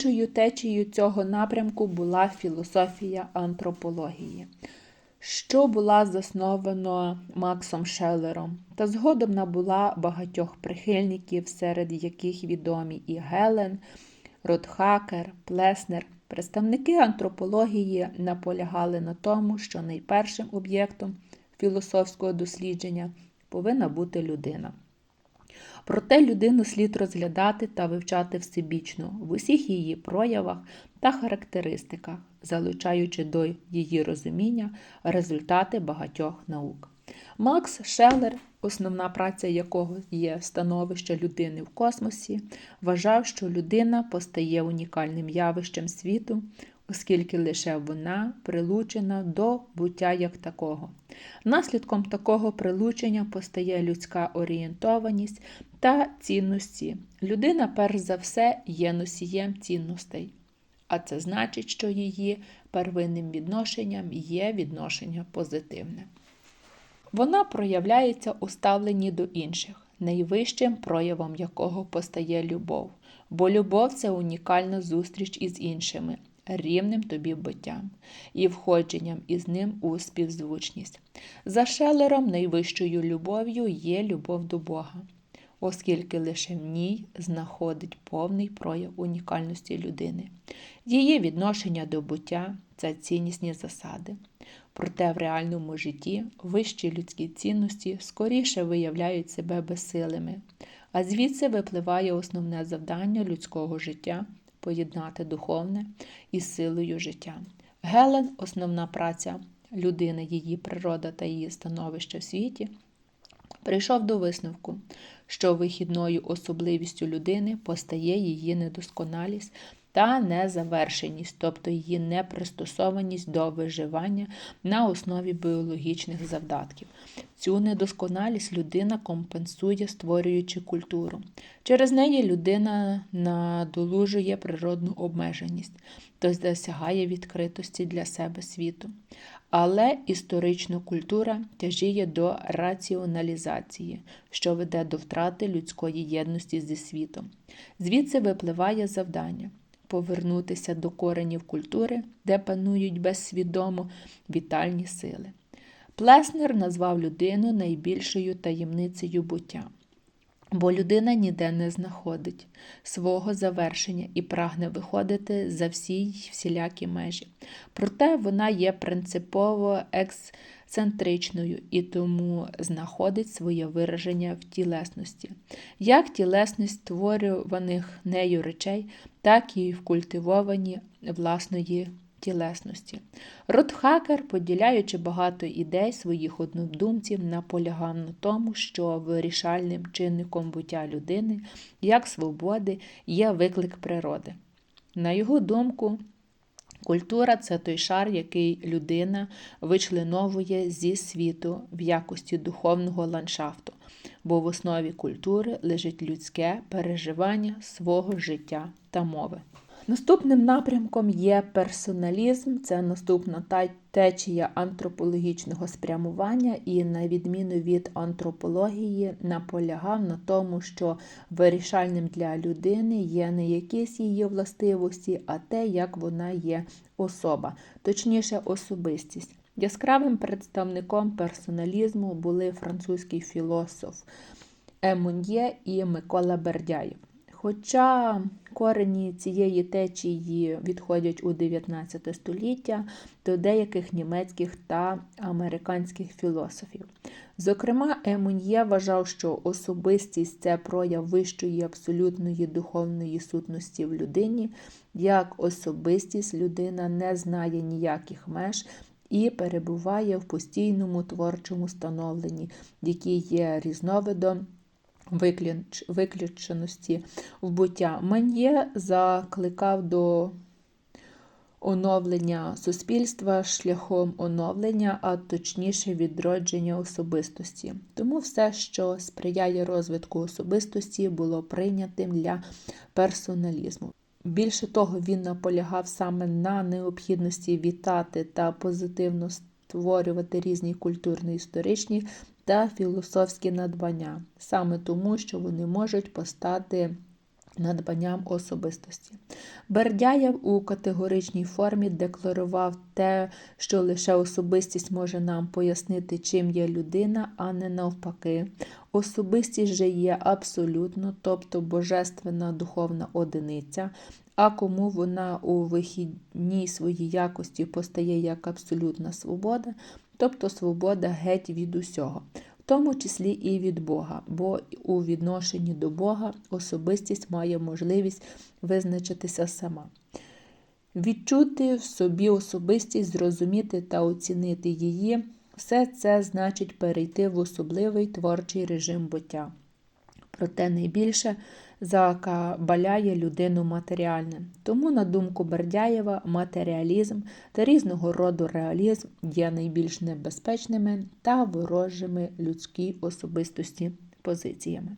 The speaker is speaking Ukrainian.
Першою течією цього напрямку була філософія антропології, що була заснована Максом Шеллером, та згодом набула багатьох прихильників, серед яких відомі і Гелен, Ротхакер, Плеснер. Представники антропології наполягали на тому, що найпершим об'єктом філософського дослідження повинна бути людина. Проте людину слід розглядати та вивчати всебічно в усіх її проявах та характеристиках, залучаючи до її розуміння результати багатьох наук. Макс Шеллер, основна праця якого є становище людини в космосі, вважав, що людина постає унікальним явищем світу, оскільки лише вона прилучена до буття як такого. Наслідком такого прилучення постає людська орієнтованість та цінності. Людина, перш за все, є носієм цінностей, а це значить, що її первинним відношенням є відношення позитивне. Вона проявляється у ставленні до інших, найвищим проявом якого постає любов, бо любов це унікальна зустріч із іншими, рівним тобі буттям і входженням із ним у співзвучність. За Шелером найвищою любов'ю є любов до Бога, оскільки лише в ній знаходить повний прояв унікальності людини. Її відношення до буття це ціннісні засади. Проте в реальному житті вищі людські цінності скоріше виявляють себе безсилими, а звідси випливає основне завдання людського життя поєднати духовне із силою життя. Гелен, основна праця людини, її природа та її становище в світі, прийшов до висновку, що вихідною особливістю людини постає її недосконалість та незавершеність, тобто її непристосованість до виживання на основі біологічних завдатків. Цю недосконалість людина компенсує, створюючи культуру. Через неї людина надолужує природну обмеженість, то досягає відкритості для себе світу. Але історична культура тяжіє до раціоналізації, що веде до втрати людської єдності зі світом. Звідси випливає завдання повернутися до коренів культури, де панують безсвідомо вітальні сили. Плеснер назвав людину найбільшою таємницею буття. Бо людина ніде не знаходить свого завершення і прагне виходити за всі всілякі межі. Проте вона є принципово ексцентричною і тому знаходить своє вираження в тілесності, як тілесність створюваних нею речей, так і в культивовані власної тілесності. Ротхакер, поділяючи багато ідей своїх однодумців, наполягав на тому, що вирішальним чинником буття людини, як свободи, є виклик природи. На його думку, Культура це той шар, який людина вичленовує зі світу в якості духовного ландшафту, бо в основі культури лежить людське переживання свого життя та мови. Наступним напрямком є персоналізм, це наступна течія антропологічного спрямування, і, на відміну від антропології, наполягав на тому, що вирішальним для людини є не якісь її властивості, а те, як вона є особа, точніше, особистість. Яскравим представником персоналізму були французький філософ Емуньє і Микола Бердяєв. Хоча корені цієї течії відходять у 19 століття до деяких німецьких та американських філософів. Зокрема, Емуньє вважав, що особистість це прояв вищої абсолютної духовної сутності в людині, як особистість людина не знає ніяких меж. І перебуває в постійному творчому становленні, який є різновидом виключеності в буття. Ман'є закликав до оновлення суспільства шляхом оновлення, а точніше відродження особистості. Тому все, що сприяє розвитку особистості, було прийнятим для персоналізму. Більше того, він наполягав саме на необхідності вітати та позитивно створювати різні культурно-історичні та філософські надбання, саме тому, що вони можуть постати надбанням особистості. Бердяєв у категоричній формі декларував те, що лише особистість може нам пояснити, чим є людина, а не навпаки. Особистість же є абсолютно, тобто божественна духовна одиниця, а кому вона у вихідній своїй якості постає як абсолютна свобода, тобто свобода геть від усього тому числі і від Бога, бо у відношенні до Бога особистість має можливість визначитися сама. Відчути в собі особистість, зрозуміти та оцінити її все це значить перейти в особливий творчий режим буття. Проте найбільше закабаляє людину матеріальне. Тому, на думку Бердяєва, матеріалізм та різного роду реалізм є найбільш небезпечними та ворожими людській особистості позиціями.